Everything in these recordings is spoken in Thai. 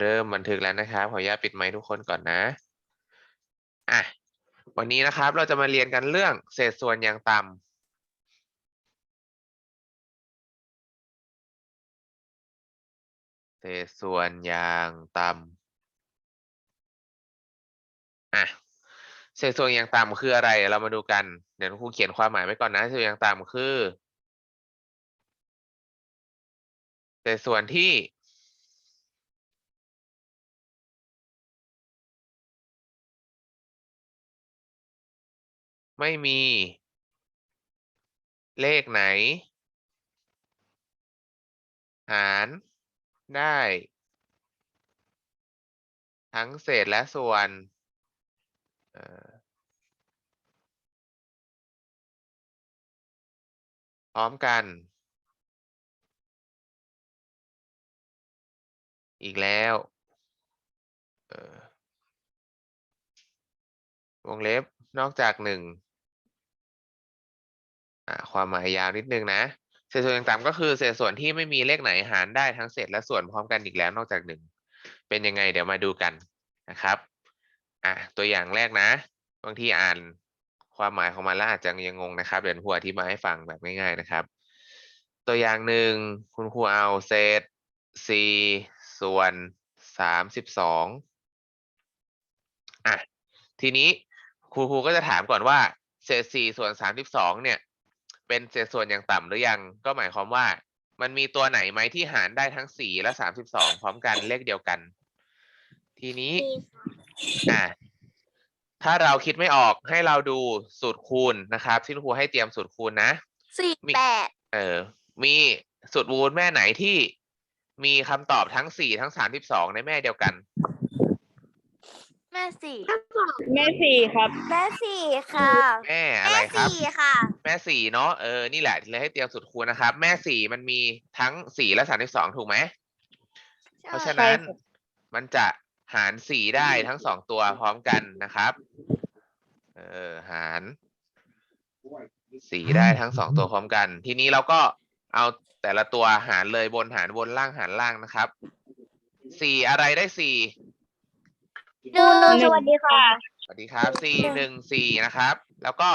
เริ่มบันทึกแล้วนะครับ ขออนุญาตปิดไมค์ทุกคนก่อนนะ อะ วันนี้นะครับเราจะมาเรียนกันเรื่องเศษส่วนอย่างต่ำเศษส่วนอย่างต่ำอะ เศษส่วนอย่างต่ำคืออะไร เรามาดูกัน เดี๋ยวครูเขียนความหมายไว้ก่อนนะ เศษส่วนอย่างต่ำคือ เศษส่วนที่ ไม่มี เลขไหน หารได้ ทั้งเศษและส่วนพร้อมกัน อีกแล้ววงเล็บนอกจากหนึ่ง ความหมายยาวนิดนึงนะ เศษส่วนต่างๆก็คือเศษส่วนที่ไม่มีเลขไหนหารได้ทั้งเศษและส่วนพร้อมกันอีกแล้วนอกจากหนึ่งเป็นยังไงเดี๋ยวมาดูกันนะครับอะตัวอย่างแรกนะบางทีอ่านความหมายของมันแล้วอาจจะยังงงนะครับเดี๋ยวครูอธิบายให้ฟังแบบง่ายๆนะครับ ตัวอย่างหนึ่งคุณครูเอาเศษสี่ส่วนสามสิบสองอะทีนี้ครูครูก็จะถามก่อนว่าเศษสี่ส่วนสามสิบสองเนี่ย เป็นเศษส่วนอย่างต่ำหรือยัง ก็หมายความว่า มันมีตัวไหนไหมที่หารได้ทั้งสี่และสามสิบสองพร้อมกันเลขเดียวกัน ทีนี้อะถ้าเราคิดไม่ออกให้เราดูสูตรคูณนะครับที่ครูให้เตรียมสูตรคูณนะสี่มีแปดเออ มีสูตรวูลแม่ไหนที่มีคำตอบทั้งสี่ทั้งสามสิบสองในแม่เดียวกัน แม่สี่แม่สี่ครับ แม่สี่ค่ะแม่อะไรแม่ครับ สี่ค่ะ แม่สี่เนาะเออนี่แหละเลยให้เตรียมสูตรคูณนะครับ แม่สี่มันมีทั้งสี่และสามสิบสองถูกไหม เพราะฉะนั้นใช่ครับ มันจะหารสี่ได้ทั้งสองตัวพร้อมกันนะครับ เออหารสี่ได้ทั้งสองตัวพร้อมกัน ทีนี้เราก็เอาแต่ละตัวหารเลยบนหารบนล่างหารล่างนะครับสี่อะไรได้สี่ หนึ่งสวัสดีค่ะสวัสดีครับสี่หนึ่งสี่นะครับ แล้วก็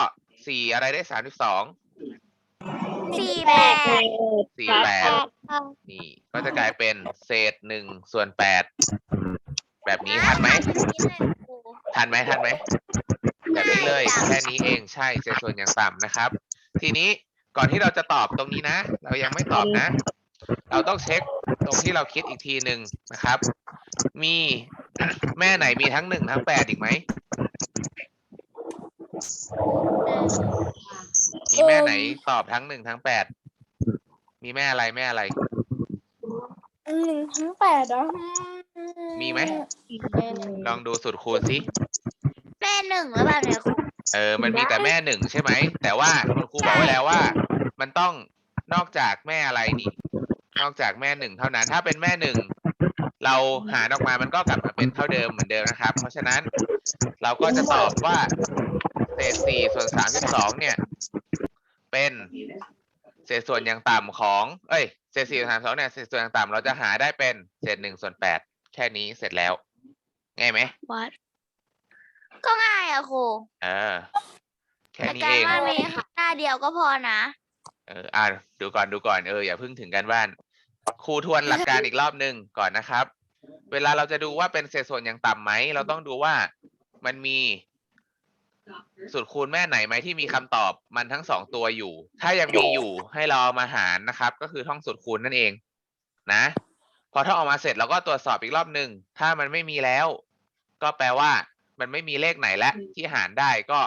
สี่อะไรได้สามสิบสองสี่แปดสี่แปดนี่ก็จะกลายเป็นเศษหนึ่งส่วนแปดแบบนี้ทันไหมทันไหมทันไหมแบบนี้เลยแค่นี้เองใช่เศษส่วนอย่างต่ำนะครับ ทีนี้ก่อนที่เราจะตอบตรงนี้นะ เรายังไม่ตอบนะ เราต้องเช็ค ตรงที่เราคิดอีกทีหนึ่งนะครับ มีแม่ไหนมีทั้งหนึ่งทั้งแปดอีกไหมมีแม่ไหนตอบทั้งหนึ่งทั้งแปดมีแม่อะไรแม่อะไรหนึ่งทั้งแปดเหรอมีไหมลองดูสูตรคูณสิแม่หนึ่งหรือเปล่าเนี่ยครูเออ มันมีแต่แม่หนึ่งใช่ไหมแต่ว่าคุณครูบอกไว้แล้วว่า มันต้องนอกจากแม่อะไรนี่ นอกจากแม่หนึ่งเท่านั้น ถ้าเป็นแม่หนึ่งเราหารออกมามันก็กลับมาเป็นเท่าเดิมเหมือนเดิมนะครับ เพราะฉะนั้นเราก็จะตอบว่าเศษสี่ส่วนสามสิบสองเนี่ย เป็นเศษส่วนอย่างต่ำของ เอ้ย เศษสี่ส่วนสามสิบสองเนี่ย เศษส่วนอย่างต่ำเราจะหาได้เป็นเศษหนึ่งส่วนแปดแค่นี้เสร็จแล้ว ง่ายไหมวัดก็ง่ายอะครูเออ แค่แต่นี้กาเอรงบ้านมีหน้าเดียวก็พอนะ เอออ่าดูก่อนดูก่อนเอออย่าเพิ่งถึงกันบ้านครูทวนหลักการอีกรอบหนึ่งก่อนนะครับ เวลาเราจะดูว่าเป็นเศษส่วนอย่างต่ำไหม เราต้องดูว่ามันมีสูตรคูณแม่ไหนไหมที่มีคำตอบมันทั้งสองตัวอยู่ ถ้ายังมีอยู่ให้เราเอามาหารนะครับ ก็คือท่องสูตรคูณนั่นเอง นะ พอถ้าออกมาเสร็จเราก็ตรวจสอบอีกรอบหนึ่งถ้ามันไม่มีแล้ว ก็แปลว่า มันไม่มีเลขไหนแล้วที่หารได้ก็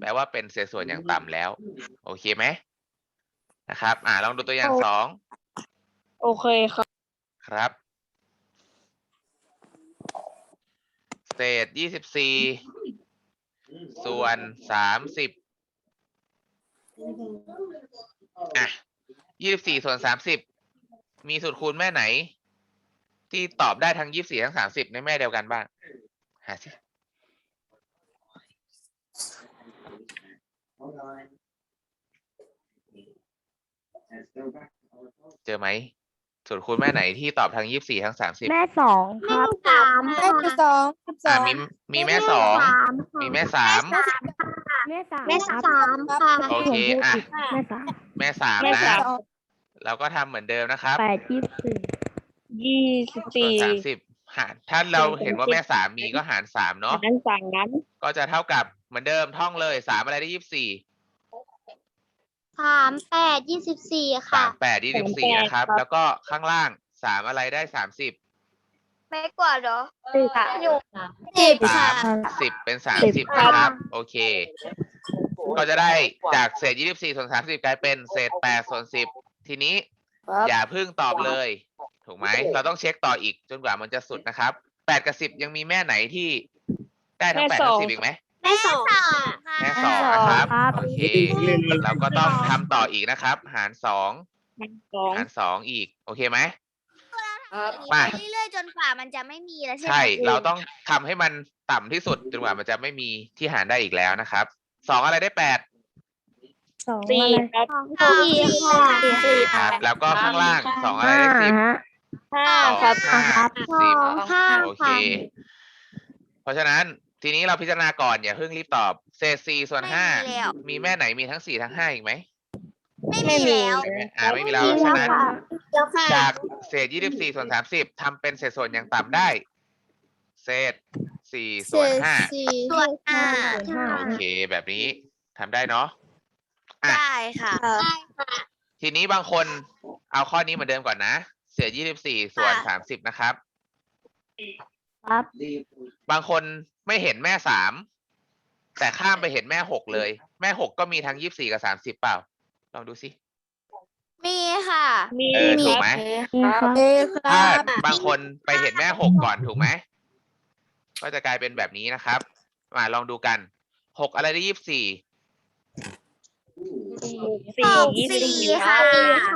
แปลว่าเป็นเศษส่วนอย่างต่ำแล้ว โอเคไหม นะครับ อ่าลองดูตัวอย่างสองโอเคครับ ครับ เศษยี่สิบสี่ส่วนสามสิบอะยี่สิบสี่ส่วนสามสิบมีสูตรคูณแม่ไหน ที่ตอบได้ทั้งยี่สิบสี่ทั้งสามสิบในแม่เดียวกันบ้าง หาสิ เจอไหมส่วนคุณแม่ไหนที่ตอบทั้งยี่สิบสี่ทั้งสามสิบแม่สองครับสามแม่สองสอ่าองมีมีแม่สองมีแม่สามแม่สามแม่สามค่ะ โอเคอะแม่สามแม่สามแม่นะสาม เราก็ทำเหมือนเดิมนะครับแปดยี่สิบสี่ยี่สิบส่วนสี่สามสิบหารถ้าเราเห็นว่าแม่สามมีก็หารสามเนาะหารสามก็จะเท่ากับเหมือนเดิมท่องเลยสามอะไรได้ยี่สิบ สี่สามแปดยี่สิบสี่สาค่ะมแปดยี่สิบสี่นะครับ แล้วก็ข้างล่างสามอะไรได้สามสิบไม่กว่าเหรอสิบอยู่สิบค่ะสิบเป็นสามสิสิบบครับนะครับ โอเค ก็จะได้จากเศษยี่สิบสี่ส่วนสามสิบกลายเป็นเศษแปดส่วนสิบทีนี้ อย่าเพิ่งตอบเลย ถูกไหมเราต้องเช็คต่ออีกจนกว่ามันจะสุดนะครับแปดกับสิบยังมีแม่ไหนที่ได้ทั้งแปดทั้งสิบอีกไหม แม่สองค่ะแม่สองนะครับ โอเคเราก็ต้องทำต่ออีกนะครับ หารสองสองหารสองอีก โอเคไหมไปเรื่อยๆจนกว่ามันจะไม่มีแล้วใช่ไหมใช่เราต้องทำให้มันต่ำที่สุดจนกว่ามันจะไม่มีที่หารได้อีกแล้วนะครับสองอะไรได้แปดสี่ครับสี่ค่ะครับ แล้วก็ข้างล่างสองอะไรได้สิบห้าสองครับห้าสสิบองห้าโอเคค่ะเพราะฉะนั้น ทีนี้เราพิจารณาก่อนอย่าเพิ่งรีบตอบเศษสี่ส่วนห้าไม่มีแล้ว มีแม่ไหนมีทั้งสี่ทั้งห้าอีกไหมไม่มีแล้วอ่าไม่มีแล้วเพราะฉะนั้น แล้วค่ะจากเศษยี่สิบสี่ส่วนสามสิบทำเป็นเศษส่วนอย่างต่ำได้ เศษสี่ส่วนห้าส่วนห้าโอเคแบบนี้ทำได้เนาะ อะ ได้ค่ะ ทีนี้บางคนเอาข้อนี้เหมือนเดิมก่อนนะ เศษยี่สิบสี่ส่วนสามสิบนะครับ ครับ บางคนไม่เห็นแม่สามแต่ข้ามไปเห็นแม่หกเลย แม่หกก็มีทั้งยี่สิบสี่กับสามสิบเปล่า ลองดูสิ มีค่ะ มีเออถูกไหม ครับ ถ้าบางคนไปเห็นแม่หกก่อนถูกไหม ก็จะกลายเป็นแบบนี้นะครับ มาลองดูกันหกอะไรได้ยี่สิบสี่สี่ยี่สิบสี่ค่ะ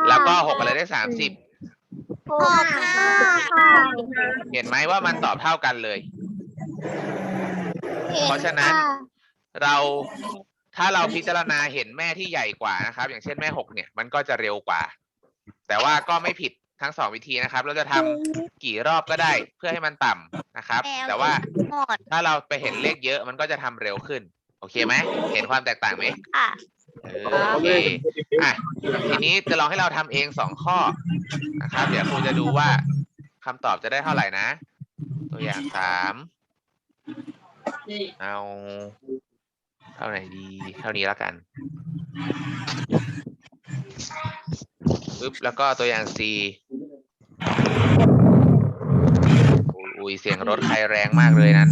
แล้วก็หกอะไรได้สามสิบ หกห้าค่ะเห็นไหมว่ามันตอบเท่ากันเลย เพราะฉะนั้น เราถ้าเราพิจารณาเห็นแม่ที่ใหญ่กว่านะครับ อย่างเช่นแม่หกเนี่ยมันก็จะเร็วกว่า แต่ว่าก็ไม่ผิดทั้งสองวิธีนะครับ เราจะทำกี่รอบก็ได้เพื่อให้มันต่ำนะครับ แต่ว่าหมดถ้าเราไปเห็นเลขเยอะมันก็จะทำเร็วขึ้น โอเคไหมเห็นความแตกต่างไหม ค่ะ เออโอเคอะทีนี้จะลองให้เราทำเองสองข้อนะครับ เดี๋ยวครูจะดูว่าคำตอบจะได้เท่าไหร่นะ ตัวอย่างสามเอา เท่าไหร่ดี เท่านี้แล้วกันปึ๊บแล้วก็ตัวอย่างสี่อุ้ยเสียงรถใครแรงมากเลยนั้น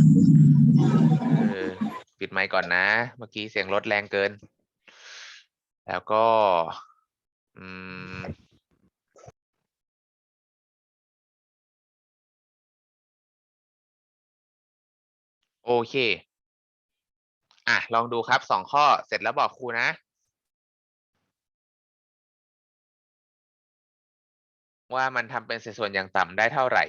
ปิดไมค์ก่อนนะ เมื่อกี้เสียงรถแรงเกิน แล้วก็โอเค อะ ลองดูครับสองข้อเสร็จแล้วบอกครูนะ ว่ามันทำเป็นสัดส่วนอย่างต่ำได้เท่าไหร่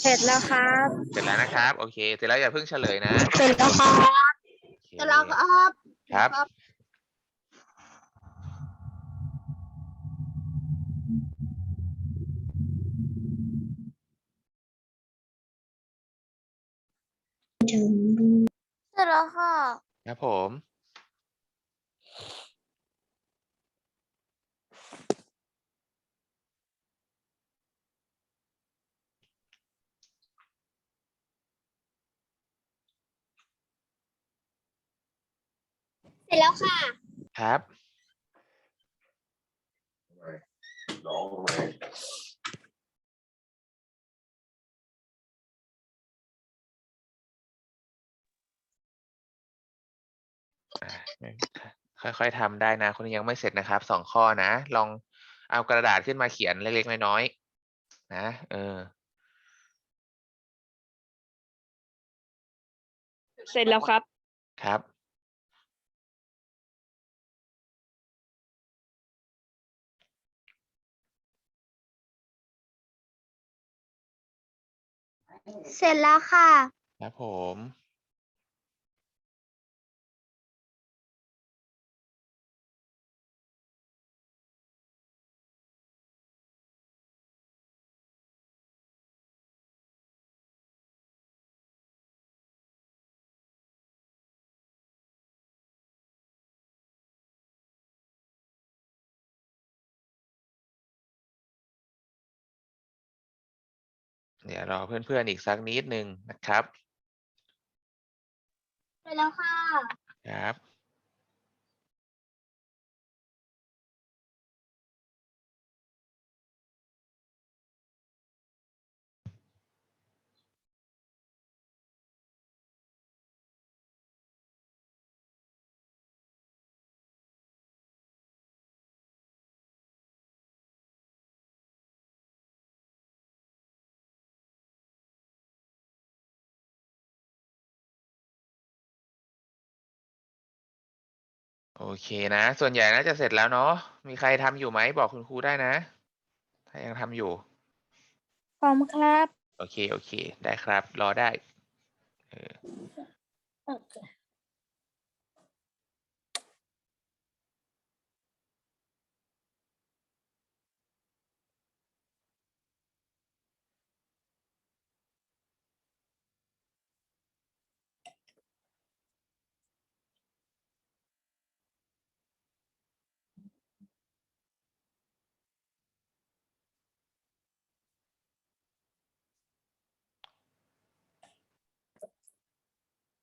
เสร็จแล้วครับเสร็จแล้วนะครับ โอเค เสร็จแล้วอย่าเพิ่งเฉลยนะเสร็จแล้วครับโอเคจะลองครับ ครับเสร็จแล้วค่ะ ครับผม แล้วค่ะครับอะค่อยๆทำได้นะคนนี้ยังไม่เสร็จนะครับสองข้อนะ ลองเอากระดาษขึ้นมาเขียนเล็กๆน้อยๆนะ เออ เสร็จแล้วครับ ครับ เสร็จแล้วค่ะ ครับผม เดี๋ยวรอเพื่อนๆอีกสักนิดนึงนะครับเสร็จแล้วค่ะ ครับ โอเคนะ ส่วนใหญ่น่าจะเสร็จแล้วเนาะมีใครทำอยู่ไหมบอกคุณครูได้นะ ถ้ายังทำอยู่ พร้อมครับ โอเค โอเค ได้ครับ รอได้เออเ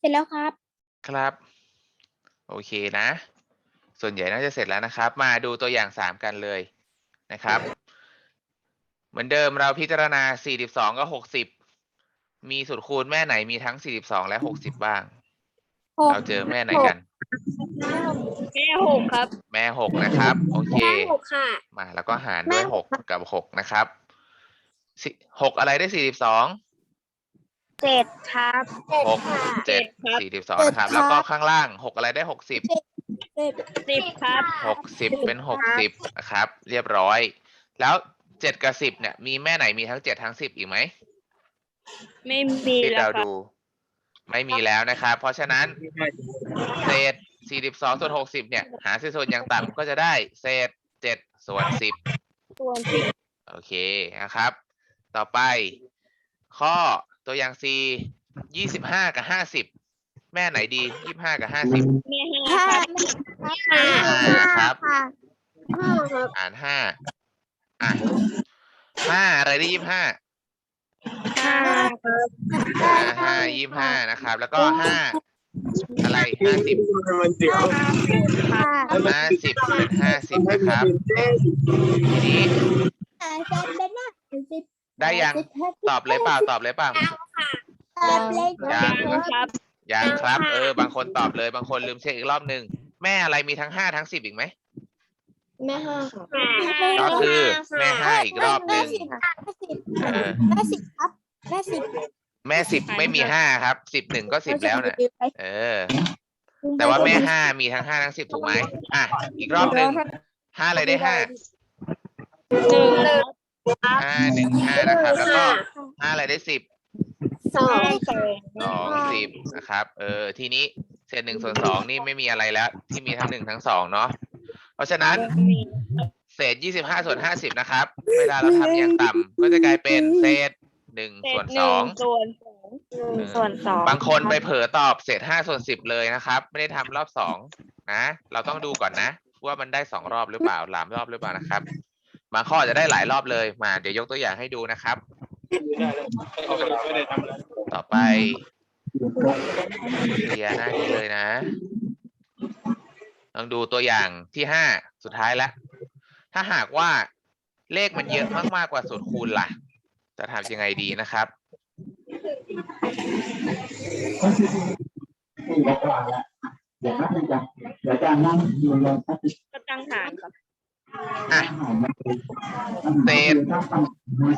สร็จแล้วครับ ครับ โอเคนะ ส่วนใหญ่น่าจะเสร็จแล้วนะครับ มาดูตัวอย่างสามกันเลยนะครับ เหมือนเดิมเราพิจารณา 42 กับ 60 มีสูตรคูณแม่ไหนมีทั้ง 42 และ 60 บ้าง เราเจอแม่ไหนกัน แม่หกครับ แม่6นะครับ โอเคหกค่ะมาแล้วก็หารด้วย6กับ6นะครับสิ6อะไรได้42 เจ็ดครับหกเจ็ดครับสี่สิบสองนะครับ แล้วก็ข้างล่าง6อะไรได้60สิบครับหกสิบเป็นหกสิบนะครับ เรียบร้อย แล้วเจ็ดกับสิบเนี่ย มีแม่ไหนมีทั้งเจ็ดทั้งสิบอีกไหมไม่มีที่แล้วเราครับดู ไม่มีแล้วนะครับ เพราะฉะนั้นเศษสี่สิบสองส่วนหกสิบเนี่ย หาเศษส่วนอย่างต่ำก็จะได้เศษเจ็ดส่วนสิบ ส่วนสิบโอเคนะครับ ต่อไปข้อ ตัวอย่าง C ยี่สิบห้ากับห้าสิบแม่ไหนดียี่ห้ากับห้าสิบแม่ห้าห้าครับห้าครับค่ะห้าครับอ่านห้าอะห้าอะไรได้ยี่ห้าห้าครับห้าห้ายี่ห้านะครับ แล้วก็ห้าอะไรห้าสิบค่ะห้าสิบเป็นห้าสิบนะครับทีนี้ ได้ยังตอบเลยเปล่าตอบเลยเปล่าตอบเลยยังครับยังครับ เออ บางคนตอบเลยบางคนลืมเช็คอีกรอบหนึ่งแม่อะไรมีทั้งห้าทั้งสิบอีกไหมแม่ห้าค่ะก็คือแม่ห้าอีกรอบหนึ่งเออแม่สิบครับแม่สิบแม่สิบไม่มีห้าครับสิบหนึ่งก็สิบแล้วนะเออ แต่ว่าแม่ห้ามีทั้งห้าทั้งสิบถูกไหมอะอีกรอบหนึ่งห้าอะไรได้ห้าหนึ่ง ห้าหนึ่งห้านะครับ แล้วก็ห้าอะไรได้สิบสองสองสองสิบนะครับ เออ ทีนี้เศษหนึ่งส่วนสองนี่ไม่มีอะไรแล้ว ที่มีทั้งหนึ่งทั้งสองเนาะ เพราะฉะนั้น เศษยี่สิบห้าส่วนห้าสิบนะครับ เวลาเราทำอย่างต่ำก็จะกลายเป็นเศษหนึ่งเศส่วษนหสนึ่องงส่วนสองหนึ่งส่วนสองบางคนไปเผลอตอบเศษห้าส่วนสิบเลยนะครับ ไม่ได้ทำรอบสองนะ เราต้องดูก่อนนะ ว่ามันได้สองรอบหรือเปล่าหลามรอบหรือเปล่านะครับ บางข้ออาจจะได้หลายรอบเลยมา เดี๋ยวยกตัวอย่างให้ดูนะครับ ต่อไปเคลียร์หน้านี้เลยนะลองดูตัวอย่างที่ห้าสุดท้ายแล้วถ้าหากว่าเลขมันเยอะมากๆกว่าสูตรคูณล่ะ จะทำยังไงดีนะครับ เดี๋ยวจะเดี๋ยวจะนั่งดูลงก็ตั้งฐานครับ อะเศษ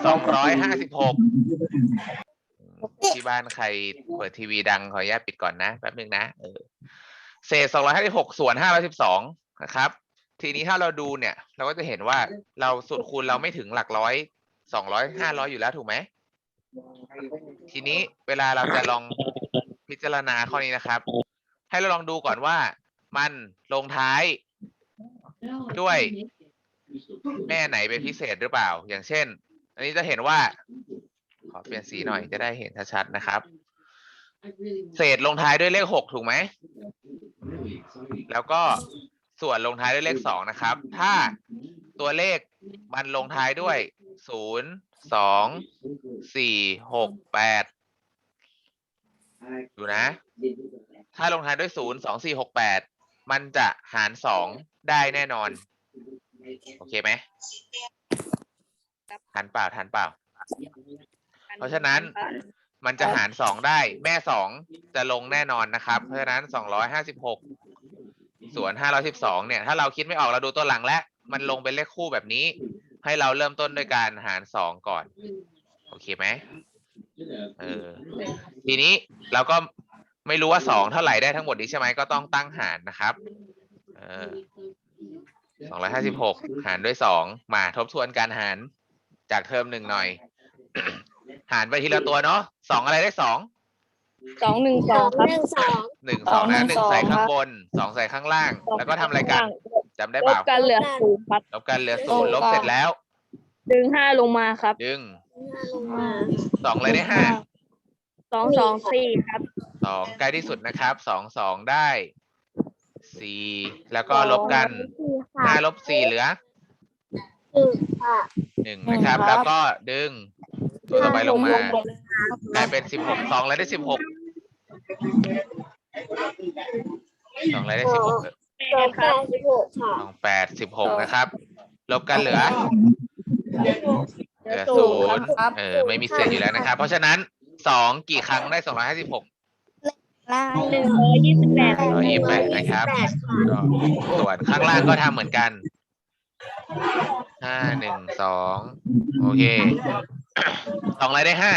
สองร้อยห้าสิบหกที่บ้านใครเปิดทีวีดังขออนุญาตปิดก่อนนะแป๊บนึงนะเออเศษสองร้อยห้าสิบหกส่วนห้าร้อยสิบสองนะครับ ทีนี้ถ้าเราดูเนี่ย เราก็จะเห็นว่าเราสูตรคูณเราไม่ถึงหลักร้อยสองร้อยห้าร้อยอยู่แล้วถูกไหมทีนี้เวลาเราจะลองพิจารณาข้อนี้นะครับ ให้เราลองดูก่อนว่ามันลงท้ายด้วย แม่ไหนเป็นพิเศษหรือเปล่า อย่างเช่น อันนี้จะเห็นว่า ขอเปลี่ยนสีหน่อยจะได้เห็นชัดๆนะครับ เศษลงท้ายด้วยเลขหกถูกไหม แล้วก็ส่วนลงท้ายด้วยเลขสองนะครับ ถ้าตัวเลขมันลงท้ายด้วยศูนย์สองสี่หกแปดดูนะ ถ้าลงท้ายด้วยศูนย์สองสี่หกแปดมันจะหารสองได้แน่นอน โอเคไหมทันเปล่าทันเปล่า เพราะฉะนั้น มันจะหารสองได้ แม่สองจะลงแน่นอนนะครับ เพราะฉะนั้นสองร้อยห้าสิบหกส่วนห้าร้อยสิบสองเนี่ย ถ้าเราคิดไม่ออกเราดูตัวหลังแล้ว มันลงเป็นเลขคู่แบบนี้ ให้เราเริ่มต้นด้วยการหารสองก่อน โอเคไหมเออ ทีนี้เราก็ไม่รู้ว่าสองเท่าไหร่ได้ทั้งหมดนี้ใช่ไหมก็ต้องตั้งหารนะครับ เออ สองร้อยห้าสิบหกหารด้วยสองมาทบทวนการหารจากเทอมหนึ่งหน่อย หารไปทีละตัวเนาะสองอะไรได้สองสองหนึ่งสองครับ หนึ่งสองหนึ่งสองนะหนึ่งสองใส่ข้างครับบนสองใส่ข้างล่าง แล้วก็ทำอะไรกันจำได้ลเปบล่ากันเหลือศูนย์ครับลบกันเหลือศูนย์ลบเสร็จแล้ว ดึงห้าลงมาครับดึงลงมาสองอะไรได้ห้า สองสองสี่ครับสองใกล้ที่สุดนะครับสองสองได้ สี่แล้วก็ลบกันห้าลบสี่เหลือหนึ่งค่ะหนึ่งนะครับ แล้วก็ดึง ตัวต่อไปลงมากลายเป็นสิบหกสองอะไรได้สิบหกสองอะไรได้สิบหกสองแปดสิบหกค่ะสองแปดสิบหกนะครับ ลบกันเหลือเหลือศูศูนนย์ย์ครับเออไม่มีเศษอยู่แล้วนะครับ เพราะฉะนั้นสองกี่ครั้งได้สองร้อยห้าสิบหก หนึ่งร้อยยี่สิบแปดร้อยยี่สิบแปดนะครับแปดค่ะก็ส่วนข้างล่างก็ทำเหมือนกัน ห้าหนึ่งสองโอเค สองอะไรได้ห้า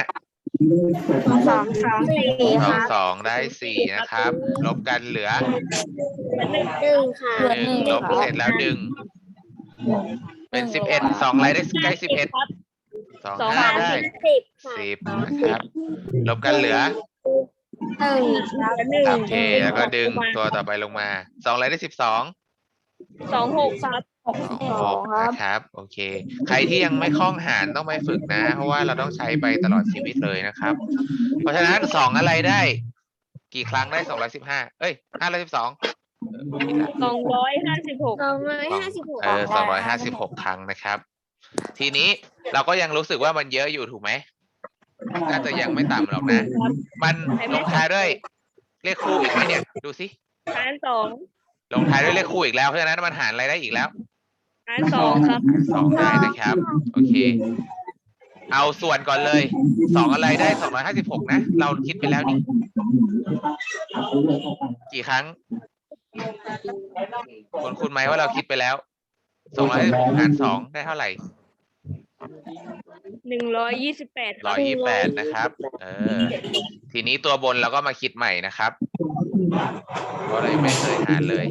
สองสองสี่สองค่ะสองได้สี่นะครับ ลบกันเหลือหนึ่งค่ะหนึ่งลบเสร็จแล้วดึง เป็นสิบเอ็ดสองอะไรได้ใกล้สิบเอ็ดสองสองห้าห้าได้สิบค่ะสิบนะครับ ลบกันเหลือ หนึ่งหนึ่งโอเค แล้วก็ดึงตัวต่อไปลงมาสองอะไรได้สิบสองสองหกครับสองหกนะครับ โอเค ใครที่ยังไม่คล่องหารต้องไปฝึกนะ เพราะว่าเราต้องใช้ไปตลอดชีวิตเลยนะครับ เพราะฉะนั้นสองอะไรได้ กี่ครั้งได้สองร้อยสิบห้าเอ้ยห้าร้อยสิบสองสองร้อยห้าสิบหกสองร้อยห้าสิบหกเออสองร้อยห้าสิบหกครั้งนะครับ ทีนี้เราก็ยังรู้สึกว่ามันเยอะอยู่ถูกไหม น่าจะยังไม่ต่ำหรอกนะ มันลงท้ายด้วยเลขคู่อีกไหมเนี่ย ดูสิหารสองลงท้ายด้วยเลขคู่อีกแล้วเพราะฉะนั้นมันหารอะไรได้อีกแล้วหารสองครับสองได้นะครับ โอเค เอาส่วนก่อนเลยสองอะไรได้สองร้อยห้าสิบหกนะ เราคิดไปแล้วนี่กี่ครั้งคุณคุณไหมว่าเราคิดไปแล้วสองร้อยหกหารสองได้เท่าไหร่ หนึ่งร้อยยี่สิบแปดคร้รัอบยยี่แปดนะครับ เออ ทีนี้ตัวบนเราก็มาคิดใหม่นะครับเพราะเรายังไม่เคยหารเลย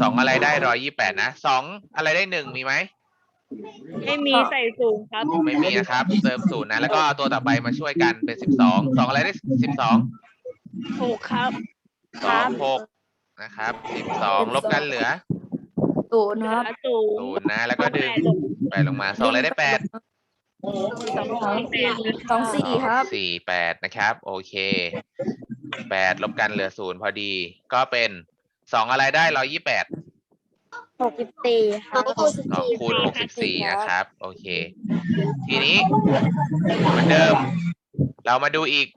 สองอะไรได้ร้อยยี่แปดนะสองอะไรได้หนึ่งมีไหมไม่มีใส่ศูนย์ครับ ไม่มีนะครับเติมศูนย์นะ แล้วก็เอาตัวต่อไปมาช่วยกันเป็นสิบสองสองอะไรได้สิบสองหกครับสองหกนะครับสิบสองลบกันเหลือศูนย์ครับศูนศูย์นย์นะ แล้วก็ดึงแปดลงมาสองอะไรได้แปด สองสองแปดสองสี่ครับ สี่แปดนะครับ โอเคแปดลบกันเหลือศูนย์พอดี ก็เป็นสองอะไรได้ร้อยี่แปดหกสิบสี่สองคูณสิบสองสี่คูณหกสิบสี่นะครับ โอเค ทีนี้เหมือนเดิม เรามาดูอีก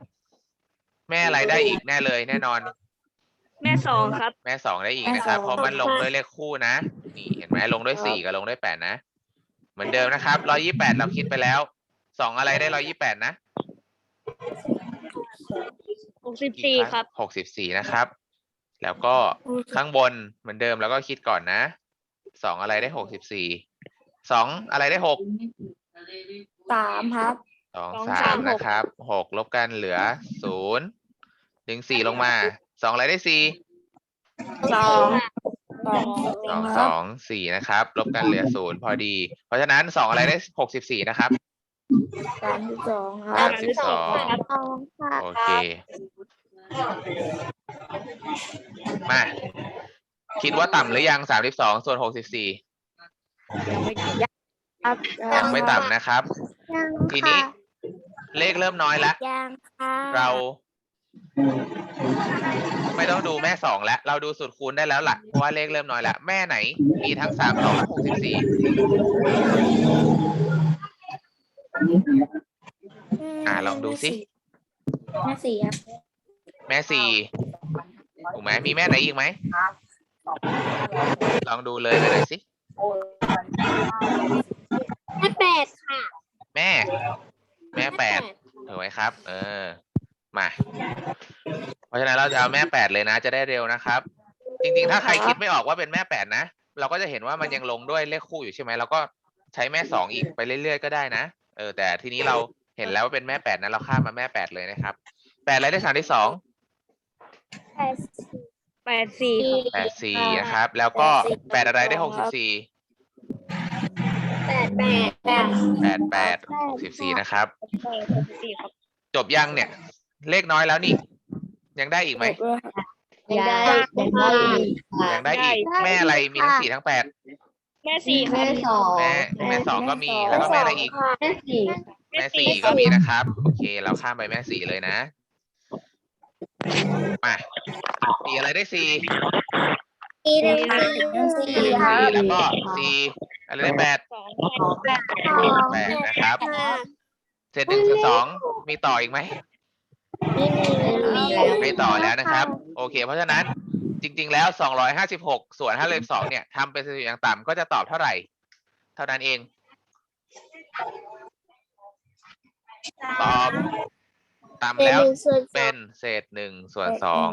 แม่อะไรได้อีกแน่เลยแน่นอน แม่สองครับ แม่สองได้อีกนะครับ เพราะมันลงด้วยเลขคู่นะ นี่เห็นไหมลงด้วยสี่กับลงด้วยแปดนะ เหมือนเดิมนะครับร้อยี่แปดเราคิดไปแล้ว สองอะไรได้ร้อยี่แปดนะหกสิบสี่ครับ หกสิบสี่นะครับ แล้วก็ข้างบนเหมือนเดิมแล้วก็คิดก่อนนะ สองอะไรได้หกสิบสี่ สองอะไรได้หก สามครับ สองสองสาสามมหกนะครับ หกลบกันเหลือศูนย์ ดึงสี่ลงมา สองอะไรได้สี่สอง สองสองสองสี่นะครับ ลบกันเหลือศูนย์พอดี เพราะฉะนั้นสองอะไรได้หกสิบสี่นะครับ สามสิบสองคสารับมสิบสอง สองค่ะโอเค มา คิดว่าต่ำหรือยังสามสิบสองส่วนหกสิบสี่ยังไม่ยังครับยังไม่ต่ำนะครับ ยังทีนี้ ค่ะเลขเริ่มน้อยแล้ว ยังค่ะเรา ไม่ต้องดูแม่สองแล้ว เราดูสูตรคูณได้แล้วล่ะเพราะว่าเลขเริ่มน้อยแล้วแม่ไหน มีทั้งสามสองและหกสิบสี่อ่าลองดูสิแม่สี่ครับแม่สี่ถูกไหมมีแม่ไหนอีกไหมลองดูเลยไปเลยสิแม่แปดค่ะ แม่ แม่แปดถูกไหมครับ เออ มา เพราะฉะนั้นเราจะเอาแม่แปดเลยนะ จะได้เร็วนะครับ จริงๆ ถ้าใครคิดไม่ออกว่าเป็นแม่แปดนะ เราก็จะเห็นว่ามันยังลงด้วยเลขคู่อยู่ใช่ไหมเราก็ใช้แม่สองอีกไปเรื่อยๆ ก็ได้นะ เออ แต่ทีนี้เราเห็นแล้วว่าเป็นแม่แปดนะ เราข้ามมาแม่แปดเลยนะครับแปดอะไรได้สามที่สองแปดแปดสี่ครับแปดสี่นะครับ แล้วก็แปดอะไรได้หกสิบสี่แปดแปดแปดแปดแปดหกสิบสี่นะครับหกสี่ครับจบยังเนี่ย เลขน้อยแล้วนี่ ยังได้อีกไหมยังได้ยังได้อีก แม่อะไรมีทั้งสี่ทั้งแปดแม่สี่ครับแม่แม่สองก็มีแล้วก็แม่อะไรอีก แม่สี่แม่สี่ก็มีนะครับ โอเค เราข้ามไปแม่สี่เลยนะมาสี่อะไรได้สี่สี่หนึ่งสี่สี่ค่ะแล้วก็สี่อะไรได้แปดสองแปดแปดนะครับค่ะเศษหนึ่งส่วนสองมีต่ออีกไหมไม่มีมีแล้ว ไม่ต่อแล้วนะครับ โอเค เพราะฉะนั้นจริง ๆ แล้ว 256 ส่วน5เลข2เนี่ยทำเป็นเศษอย่างต่ำก็จะตอบเท่าไหร่ เท่านั้นเอง ตอบต่ำแล้วเป็นเศษหนึ่งส่วนสอง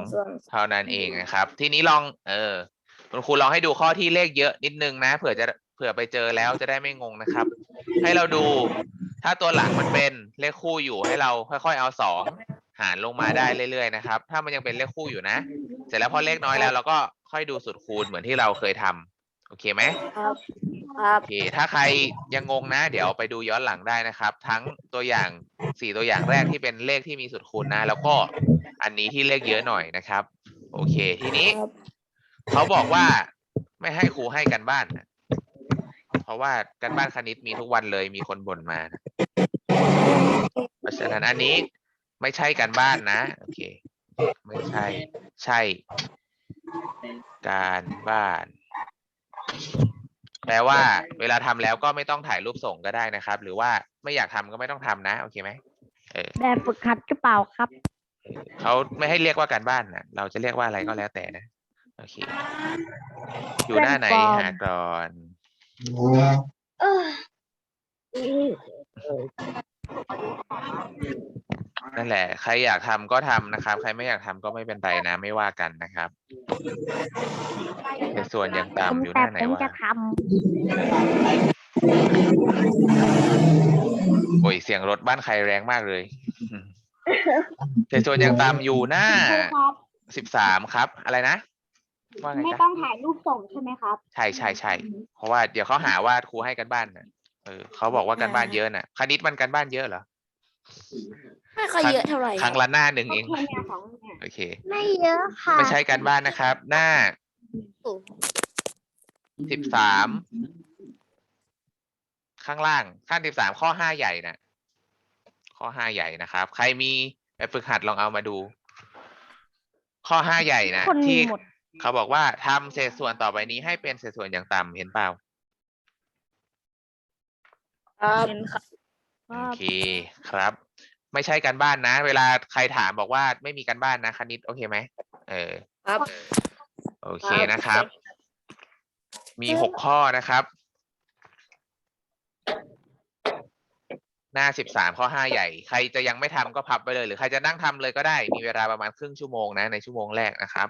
เท่านั้นเองนะครับ ทีนี้ลอง เออคุณครูลองให้ดูข้อที่เลขเยอะนิดนึงนะเผื่อจะเผื่อไปเจอแล้วจะได้ไม่งงนะครับ ให้เราดูถ้าตัวหลังมันเป็นเลขคู่อยู่ให้เราค่อย ๆ เอาสอง หารลงมาได้เรื่อยๆนะครับ ถ้ามันยังเป็นเลขคู่อยู่นะ เสร็จแล้วพอเลขน้อยแล้วเราก็ค่อยดูสุดคูณเหมือนที่เราเคยทำโอเคไหมครับโอเค ถ้าใครยังงงนะ เดี๋ยวไปดูย้อนหลังได้นะครับ ทั้งตัวอย่างสี่ตัวอย่างแรกที่เป็นเลขที่มีสุดคูณนะ แล้วก็อันนี้ที่เลขเยอะหน่อยนะครับ โอเค ทีนี้เขาบอกว่าไม่ให้ครูให้กันบ้านนะเพราะว่ากันบ้านคณิตมีทุกวันเลยมีคนบ่นมานะเพราะฉะนั้นอันนี้ ไม่ใช่กันบ้านนะ โอเค ไม่ใช่ ใช่ การบ้าน แปลว่า เวลาทำแล้วก็ไม่ต้องถ่ายรูปส่งก็ได้นะครับ หรือว่าไม่อยากทำก็ไม่ต้องทำนะ โอเคไหมเออแบบฝึกหัดหรือเปล่าครับ เขาไม่ให้เรียกว่าการบ้านนะเราจะเรียกว่าอะไรก็แล้วแต่นะ โอเค อยู่หน้าไหนแปลงฟอร์มหาก่อนเออ นั่นแหละ ใครอยากทำก็ทำนะครับ ใครไม่อยากทำก็ไม่เป็นไรนะ ไม่ว่ากันนะครับในส่วนอย่างต่ำอยู่หน้าไหนวะโอ้ยเสียงรถบ้านใครแรงมากเลยในส่วนอย่างต่ำอยู่หน้าสิบสามครับ อะไรนะว่าไงไม่จ๊ะต้องถ่ายรูปส่งใช่ไหมครับ ใช่ใช่ใช่เพราะว่าเดี๋ยวเขาหาว่าครูให้กันบ้านน่ะ เออเขาบอกว่ากันบ้านเยอะน่ะคณิตมันกันบ้านเยอะเหรอไม่ค่อยเยอะเท่าไหร่ครั้งละหน้าหนึ่งเองแค่เนี่ยสองเนี่ยโอเค ไม่เยอะค่ะไม่ใช่กันบ้านนะครับ หน้าสิบสามข้างล่างขั้นสิบสามข้อห้าใหญ่นะข้อห้าใหญ่นะครับ ใครมีแบบฝึกหัดลองเอามาดู ข้อห้าใหญ่นะคนมีที่หมดเขาบอกว่าทำเศษส่วนต่อไปนี้ให้เป็นเศษส่วนอย่างต่ำเห็นเปล่า ครับเห็นครับโอเคครับ ไม่ใช่การบ้านนะ เวลาใครถามบอกว่าไม่มีการบ้านนะคณิตโอเคไหมเออครับ โอเคนะครับ มีหกข้อนะครับ หน้าสิบสามข้อห้าใหญ่ ใครจะยังไม่ทำก็พับไปเลย หรือใครจะนั่งทำเลยก็ได้ มีเวลาประมาณครึ่งชั่วโมงนะในชั่วโมงแรกนะครับ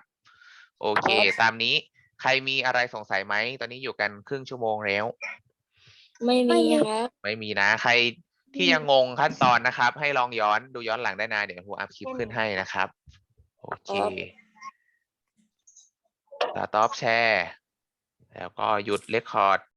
โอเค ตามนี้ใครมีอะไรสงสัยไหม ตอนนี้อยู่กันครึ่งชั่วโมงแล้ว ไม่มีครับไม่มีนะ ใครที่ยังงงขั้นตอนนะครับ ให้ลองย้อนดูย้อนหลังได้นะเดี๋ยวครูอัพคลิปขึ้นให้นะครับ โอเคสต็อปแชร์ แล้วก็หยุดเรคคอร์ด